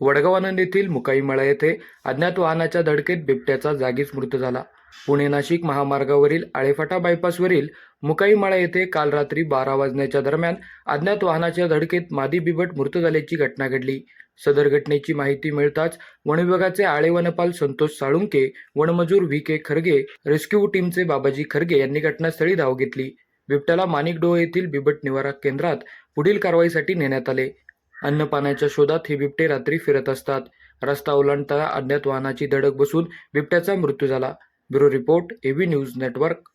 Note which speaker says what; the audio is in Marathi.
Speaker 1: वडगावानंद येथील मुकाईमळा येथे अज्ञात वाहनाच्या धडकेत बिबट्याचा जागीच मृत्यू झाला. पुणे नाशिक महामार्गावरील आळेफाटा बायपासवरील मुकाईमळा येथे काल रात्री बारा वाजण्याच्या दरम्यान अज्ञात वाहनाच्या धडकेत मादी बिबट मृत झाल्याची घटना घडली. सदर घटनेची माहिती मिळताच वनविभागाचे आळे वनपाल संतोष साळुंके वनमजूर व्ही के खरगे रेस्क्यू टीमचे बाबाजी खरगे यांनी घटनास्थळी धाव घेतली. बिबट्याला माणिकडोह येथील बिबट निवारा केंद्रात पुढील कारवाईसाठी नेण्यात आले. अन्नपाण्याच्या शोधात हे बिबटे रात्री फिरत असतात. रस्ता ओलांडताना अज्ञात वाहनाची धडक बसून बिबट्याचा मृत्यू झाला. Bureau report AV news network.